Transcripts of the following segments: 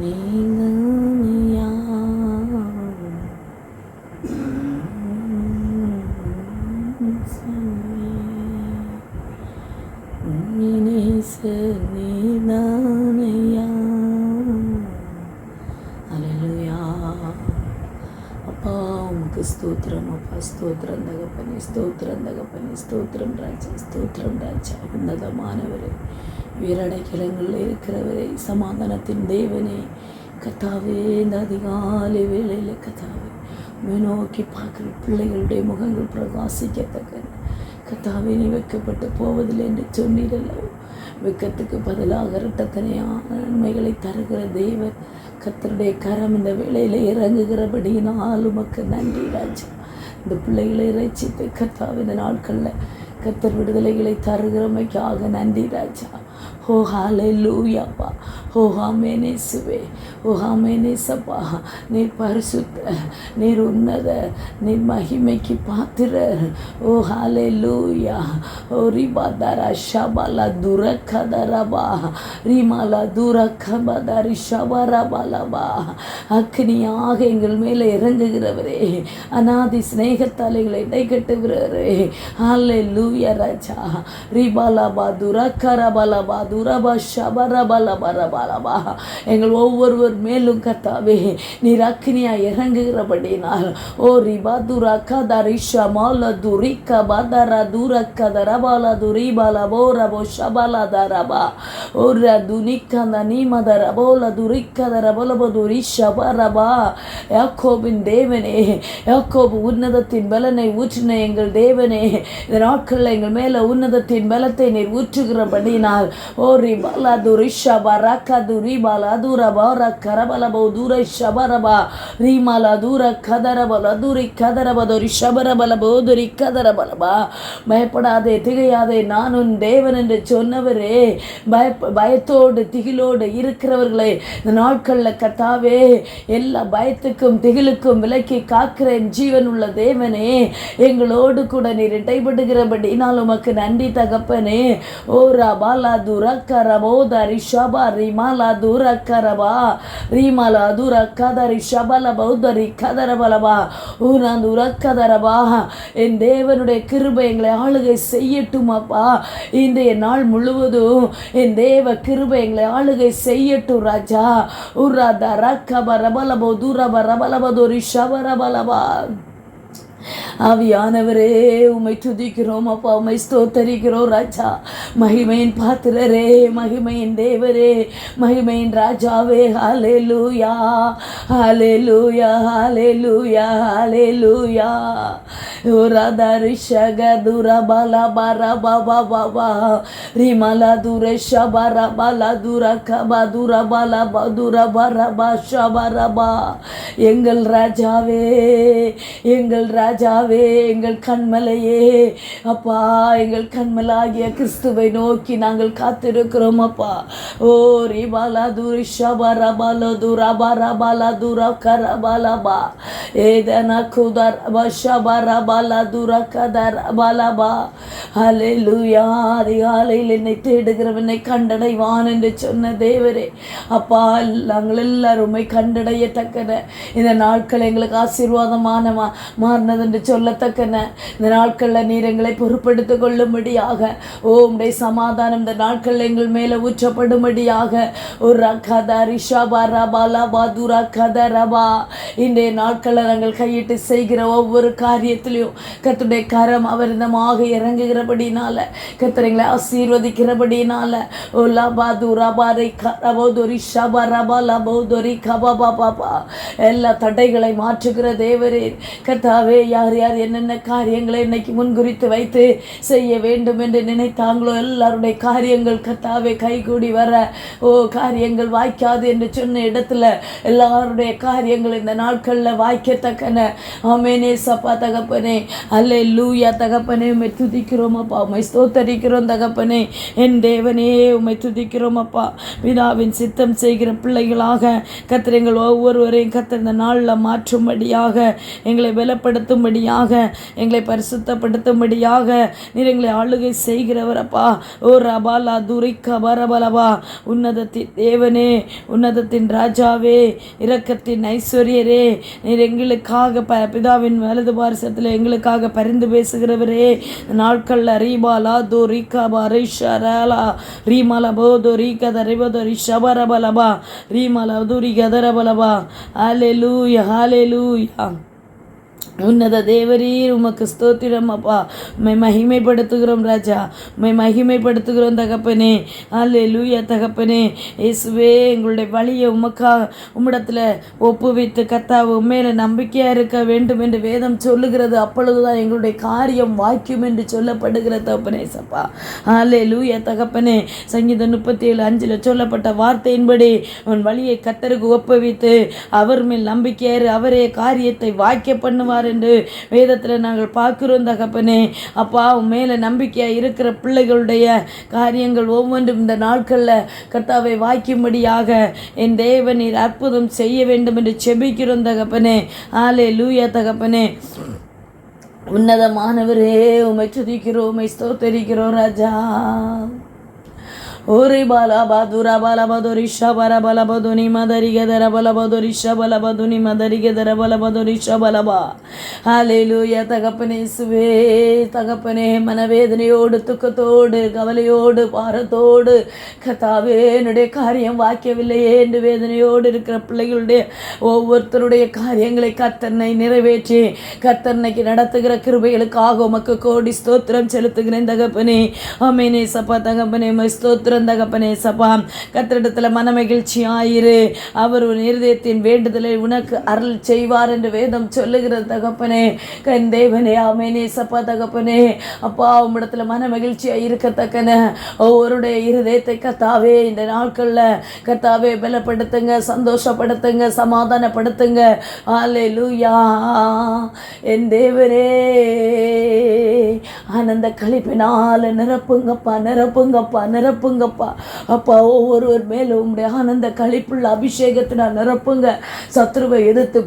நீங்கள் உமக்கு ஸ்தோத்திரம் அப்பா ஸ்தோத்திரம் தகப்பனே ஸ்தோத்திரம் தகப்பனே ஸ்தோத்திரம் ராஜா ஸ்தோத்திரம் ராஜா உன்னதமானவரே வீரடைக்கிழங்களில் இருக்கிறவரே சமாதானத்தின் தேவனே கத்தாவே இந்த அதிகாலை வேளையில் கத்தாவே உம்மை நோக்கி பார்க்குற பிள்ளைகளுடைய முகங்கள் பிரகாசிக்கத்தக்க கத்தாவே நீ வைக்கப்பட்டு போவதில்லை என்று சொன்னீரல்லவோ வெக்கத்துக்கு பதிலாக இரட்டத்தனையான நன்மைகளை தருகிற தேவன் கத்தருடைய கரம் இந்த வேலையில் இறங்குகிறபடியினால் உமக்கு நன்றி ராஜா. இந்த பிள்ளைகளை இறைச்சித்து கத்தாவ இந்த நாட்களில் கத்தர் விடுதலைகளை தருகிறமைக்காக நன்றி ராஜா. ஹோ ஹாலே லூயாப்பா ஹோ ஹாமேனேசுவே ஓ ஹாமேனேசப்பா நீர் பரிசுத்த நீர் உன்னத நீர் மகிமைக்கு பாத்திரர். ஓ ஹாலே லூயா ஓ ரிபாதாரா ஷபாலா துரக்கதரபா ரிமாலா துரக்கபதரி ஷபரபலபா. அக்னியாக எங்கள் மேலே இறங்குகிறவரே. அநாதி சிநேகத்தாலைகளை இடைக்கட்டுகிறவரே. ஹாலே லூயா ராஜா. ரிபாலபா துரக்கரபலபா துரபா ஷபரபலபரபலபா எங்கள் ஒவ்வொருவர் மேலும் கத்தாவே நீர் அக்னியா இறங்குகிறபடினால் ஓ ரிபா துரக்க தரிஷா மால துரிக்க பதர துரக்க தரபால துரிபால போரபோ ஷபல தரபா ஒரு துனிக்க நீமத ரபோல துரிக்க தரபலபோ துரி ஷபரபா யாக்கோபின் தேவனே யாக்கோபு உன்னதத்தின் பலனை ஊற்றின எங்கள் தேவனே இந்த நாட்களில் எங்கள் மேலே உன்னதத்தின் பலத்தை நீர் ஊற்றுகிறபடினால் ஓ ரிபாலா துரி ஷபரக்க துரிபால துரபா கரபலபோ தூர ஷபரபா ரீமால தூர கதரபல தூரி கதரபதொரி ஷபரபல போதுரி கதரபலபா பயப்படாதே திகையாதே நான் உன் தேவன் என்று சொன்னவரே. பய பயத்தோடு திகிலோடு இருக்கிறவர்களை இந்த நாட்களில் கத்தாவே எல்லா பயத்துக்கும் திகிலுக்கும் விலக்கி காக்கிற ஜீவன் உள்ள தேவனே. எங்களோடு கூட நீர் இடைபடுகிறபடினால் உமக்கு நன்றி தகப்பனே. ஓ ரபாலா துரக்கரபோ ரிமா ರಿಮಾಲ ದೂರ ಕರಬ ರಿಮಾಲ ದೂರ ಕದರಿ ಶಬಲ ಬೌದ್ಧರಿ ಕದರಬಲಬ ஊனாந்தூர கதரபா என் தேவனுடைய கிருபை எங்களை ஆளுகை செய்யட்டுமாப்பா இன்றைய நாள் முழுவதும் என் தேவ கிருபை எங்களை ஆளுகை செய்யட்டும் ராஜா உராத ரக்கப ரபலபோ தூரப ரபலபதோரி ஷபரபலபா ஆவியானவரே உமை துதிக்கிறோம் அப்பா உமை ஸ்தோத்தரிக்கிறோம் ராஜா. மகிமையின் பாத்திரரே மகிமையின் தேவரே மகிமையின் ராஜாவே ஹாலே லூயா ஹாலே லூயா ஹாலே லூயா ஹாலே லூயா ரிஷக துர பல பர பபா பபா ரிமல துர ஷபர பல துர கப துர பல பதுர பர பஷபரபா எங்கள் ராஜாவே எங்கள் ராஜாவே எங்கள் கண்மலையே அப்பா எங்கள் கண்மலாகிய கிறிஸ்துவை நோக்கி நாங்கள் காத்திருக்கிறோம் அப்பா ஓ ரிபாலா துரி ஷபர பல துர பர பல துர கர பலபா ஏதன குதர் ஷபர பல துர பாலாபா பலபா ஹalleluya. அதிகாலையில் என்னை தேடுகிறவனை கண்டடைவான் என்று சொன்ன தேவரே. அப்பா நாங்கள் எல்லாருமே கண்டடையத்தக்கன. இந்த நாட்கள் எங்களுக்கு ஆசீர்வாதமான மாறினது என்று சொல்லத்தக்கன. இந்த நாட்களில் நீர் எங்களை பொறுப்படுத்திக் கொள்ளும்படியாக ஓ உம்முடைய சமாதானம் இந்த நாட்களில் எங்கள் மேலே ஊற்றப்படும்படியாக. ஒரு கத ரிஷாபா ரபா லபா துரா கத ரபா. இன்றைய நாட்களில் நாங்கள் கையிட்டு செய்கிற ஒவ்வொரு காரியத்திலையும் கத்துடைய கரம் அவரிதமாக இறங்குகிறபடினால கத்திரங்களை ஆசீர்வதிக்கிறபடினால ஓ லபா துரா பாரை ஷபா ரபா லபோ கபாபா பாபா எல்லா தடைகளை மாற்றுகிற தேவரே கத்தாவே யார் யார் என்னென்ன காரியங்களை இன்னைக்கு முன்குறித்து வைத்து செய்ய வேண்டும் என்று நினைத்தாங்களோ எல்லாருடைய காரியங்கள் கத்தாவே கைகூடி வர ஓ காரியங்கள் வாய்க்காது என்று சொன்ன இடத்துல எல்லாருடைய காரியங்கள் இந்த நாட்களில் வாய்க்கத்தக்கன. ஆமேனே சப்பா தகப்பனே. அல்லே லூயா தகப்பனே உம்மை துதிக்கிறோம் அப்பா. உம்மை ஸ்தோத்தரிக்கிறோம் தகப்பனே. என் தேவனே உம்மை துதிக்கிறோம் அப்பா. பிதாவின் சித்தம் செய்கிற பிள்ளைகளாக கத்திர எங்கள் ஒவ்வொருவரையும் கத்திர இந்த நாளில் மாற்றும்படியாக எங்களை பலப்படுத்தும்படியாக எங்களை பரிசுத்தப்படுத்தும்படியாக நீர் எங்களை ஆளுகை செய்கிறவர் அப்பா. ஓ ரபாலா துரிக்க பரபலவா உன்னதத்தின் தேவனே உன்னதத்தின் ராஜாவே இரக்கத்தின் ஐஸ்வர்யரே. நீர் எங்களுக்காக ப பிதாவின் வலது பாரிசத்தில் எங்களுக்காக பரிந்து பேசுகிறவரே. நாட்களில் ரீபாலா தோ ரீகா பரிஷரலா ரீமல போதோ ரீக தரிபதோ ரிஷபரபலபா ரீமல துரி கதரபலபா ஹalleluya லூயா உன்னத தேவரீர் உமக்கு ஸ்தோத்திரம் அப்பா. மை மகிமைப்படுத்துகிறோம் ராஜா. மை மகிமைப்படுத்துகிறோம் தகப்பனே. அல்லே லூயா தகப்பனே. இயேசுவே எங்களுடைய வழியை உமக்கா உம்மிடத்தில் ஒப்புவித்து கத்தாவு உண்மையில நம்பிக்கையாக இருக்க வேண்டும் என்று வேதம் சொல்லுகிறது. அப்பொழுதுதான் எங்களுடைய காரியம் வாக்கியம் என்று சொல்லப்படுகிற தகப்பனே சப்பா. அல்லே லூயா தகப்பனே. சங்கீதம் முப்பத்தி ஏழு அஞ்சில் சொல்லப்பட்ட வார்த்தையின்படி உன் வழியை கத்தருக்கு ஒப்புவித்து அவர் மேல் நம்பிக்கையாரு அவரே காரியத்தை வாக்கிய பண்ணுவார். என்று வேதத்தில் நாங்கள் பார்க்கிறோம் தகப்பனே. அப்பா உன் மேலே நம்பிக்கையாக இருக்கிற பிள்ளைகளுடைய காரியங்கள் ஒவ்வொன்றும் இந்த நாட்களில் கர்த்தாவை வாய்க்கும்படியாக என் தேவன் நீர் அற்புதம் செய்ய வேண்டும் என்று செபிக்கிறோம் தகப்பனே. ஆலே லூயா தகப்பனே. உன்னதமானவரே உமை துதிக்கிறோம் உமை ஸ்தோத்தரிக்கிறோம் ராஜா. ஓரி பாலா பாதுரா பாலா பதுரி ஷபர பல பதுனி மதரி கதர பல பதுரி ஷபல பதுனி மதரி கதர பல பதுரி ஷபலபா ஹalleluya தகப்பனே சுவே தகப்பனே மனவேதனையோடு துக்கத்தோடு கவலையோடு பாரத்தோடு கத்தாவே என்னுடைய காரியம் வாக்கியவில்லையே என்று வேதனையோடு இருக்கிற பிள்ளைகளுடைய ஒவ்வொருத்தருடைய காரியங்களை கத்தனை நிறைவேற்றி கத்தன்னைக்கு நடத்துகிற கிருபைகளுக்காக உமக்கு கோடி ஸ்தோத்திரம் செலுத்துகிறேன் தகப்பனே. அமேனே சப்பா தகப்பனே ஸ்தோத்திரம் ஸ்தோத்திரம் தகப்பனே சப்பா. கத்திரிடத்தில் மனமகிழ்ச்சி ஆயிரு. அவர் உன் இருதயத்தின் வேண்டுதலை உனக்கு அருள் செய்வார் என்று வேதம் சொல்லுகிறது தகப்பனே. கண் தேவனே ஆமேனே சப்பா தகப்பனே. அப்பா உம்மிடத்தில் மன மகிழ்ச்சியாக இருக்கத்தக்கன. ஒவ்வொருடைய இருதயத்தை கத்தாவே இந்த நாட்களில் கத்தாவே பலப்படுத்துங்க சந்தோஷப்படுத்துங்க சமாதானப்படுத்துங்க. ஆலே லூயா என் தேவரே ஆனந்த கழிப்பினால் நிரப்புங்கப்பா நிரப்புங்கப்பா நிரப்புங்கப்பா அப்பா ஒவ்வொருவர் மேலும் உங்களுடைய ஆனந்த கழிப்புள்ள அபிஷேகத்தினால் நிரப்புங்க. சத்ருவை எதிர்த்து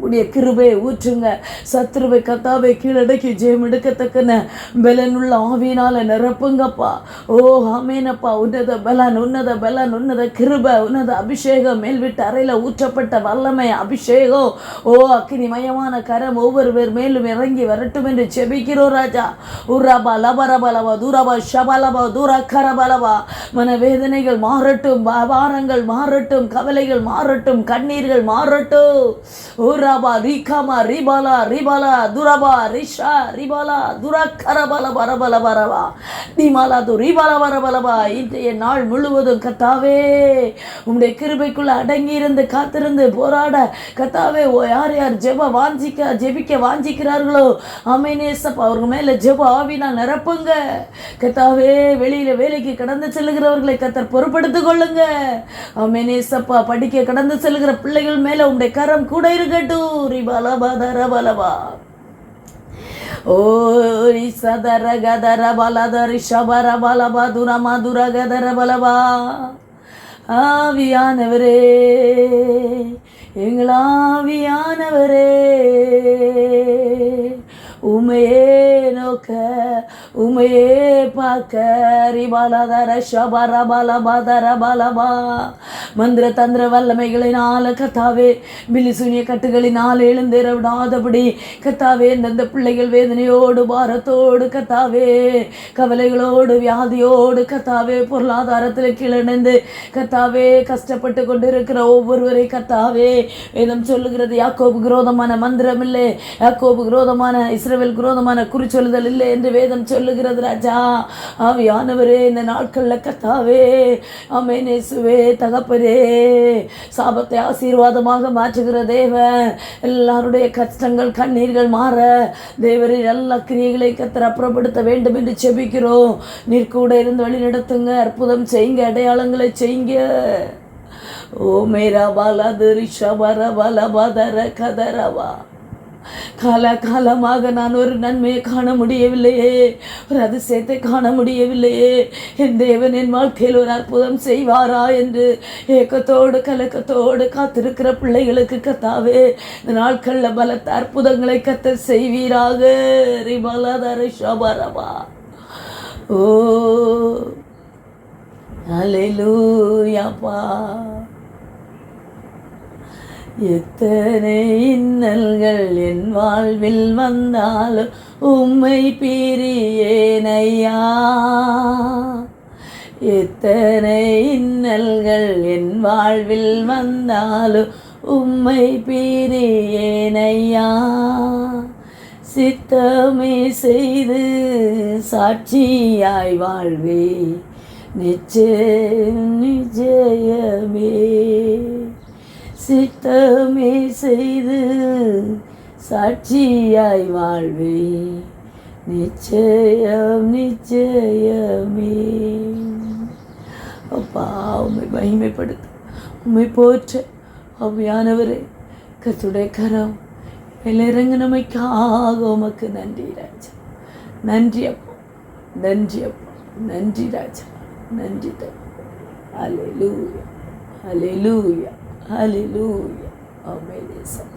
உடைய கிருபையை ஊற்றுங்க. சத்ருவை கத்தாவை கீழடக்கி ஜெயம் எடுக்கத்தக்கன பலனுள்ள ஆவியினால நிரப்புங்கப்பா. ஓ ஆமேனப்பா. உன்னத பலன் உன்னத பலன் உன்னத கிருப உன்னத அபிஷேகம் மேல்விட்டு அறையில் ஊற்றப்பட்ட வல்லமை அபிஷேகம். ஓ அக்கினிமயமான கரம் ஒவ்வொருவர் மேலும் இறங்கி வரட்டும் என்று செபிக்கிறோம் ராஜா. உராபா லபரபலவா தூரபா ஷபலபா தூர கரபலவா மனவேதனைகள் மாறட்டும் பா- பாரங்கள் மாறட்டும் கவலைகள் மாறட்டும் கண்ணீர்கள் மாறட்டும். ஊராபா ரீகாமா ரிபாலா ரிபாலா துரபா ரிஷா ரிபாலா துரக்கரபல பரபல பரவா நீமாலா து ரிபாலா பரபலபா இன்றைய நாள் முழுவதும் கத்தாவே உம்முடைய கிருபைக்குள்ள அடங்கி இருந்து காத்திருந்து போராட கத்தாவே ஓ யார் யார் ஜெப வாஞ்சிக்க ஜெபிக்க வாஞ்சிக்கிறார்களோ அமேனேசப்பா அவங்க மேல ஜெப ஆவினா நிரப்புங்க. கத்தாவே வெளியில வேலைக்கு கடந்து செல்லுகிறவர்களை கத்தர் பொறுப்படுத்திக் கொள்ளுங்க. அமேனேசப்பா படிக்க கடந்து செல்லுகிற பிள்ளைகள் மேல உங்களுடைய கரம் கூட இருக்கட்டும். ரிபலபா தரபலபா ஓ ரிசதர கதர பலதரி ஷபர பலபா துர மதுர கதர பலபா ஆவியானவரே எங்களாவியானவரே உமையே நோக்க உமையே பார்க்க ரிபாலதர ஷபர பலபதர பலபா மந்திர தந்திர வல்லமைகளினால கத்தாவே பிலிசுனிய கட்டுகளினால் எழுந்தேற விடாதபடி கத்தாவே இந்தந்த பிள்ளைகள் வேதனையோடு பாரத்தோடு கத்தாவே கவலைகளோடு வியாதியோடு கத்தாவே பொருளாதாரத்தில் கீழடைந்து கத்தாவே கஷ்டப்பட்டு கொண்டு இருக்கிற ஒவ்வொருவரை கத்தாவே வேதம் சொல்லுகிறது யாக்கோபு விரோதமான மந்திரம் இல்லை யாக்கோபு விரோதமான இஸ்ரேல் விரோதமான குறிச்சொல்லுதல் இல்லை என்று வேதம் சொல்லுகிறது ராஜா. ஆவியானவரே இந்த நாட்களில் கத்தாவே அமேனேசுவே தகப்பரே சாபத்தை ஆசீர்வாதமாக மாற்றுகிற தேவன் எல்லாருடைய கஷ்டங்கள் கண்ணீர்கள் மாற தேவரின் எல்லா கிரியைகளை கத்தர் அப்புறப்படுத்த வேண்டும் என்று செபிக்கிறோம். நீர் கூட இருந்து வழி நடத்துங்க அற்புதம் செய்யுங்க அடையாளங்களை செய்யுங்க. ஓ மேரா பாலா ரிஷபர பல பதர கதரவா. கால காலமாக நான் ஒரு நன்மையை காண முடியவில்லையே ஒரு அதிசயத்தை காண முடியவில்லையே. என் தேவன் என் வாழ்க்கையில் ஒரு அற்புதம் செய்வாரா என்று ஏக்கத்தோடு கலக்கத்தோடு காத்திருக்கிற பிள்ளைகளுக்கு கத்தாவே இந்த நாட்களில் பலத்த அற்புதங்களை கத்த செய்வீராக. ரிபலதர ஷபரபா ஓ அலையூயாப்பா எத்தனை இன்னல்கள் என் வாழ்வில் வந்தாலும் உம்மை பிரியேனையா. எத்தனை இன்னல்கள் என் வாழ்வில் வந்தாலும் உம்மை பிரியேனையா. சித்தமே செய்து சாட்சியாய் வாழ்வே. நிச்சயம் நிச்சயமே சித்தமே செய்து சாட்சியாய் வாழ்வே. நிச்சயம் நிச்சயமே. அப்பா உண்மை மகிமைப்படுத்த. உண்மை போற்ற. அவ்வியானவரே கத்துடைய கரம். இறங்கினமைக்காக உமக்கு நன்றி ராஜா. நன்றி அப்பா. நன்றி அப்பா. நன்றி ராஜா. நன்றி தகப்பன் அலை லூயா அலை லூயா அலை லூயா அமேலேசம்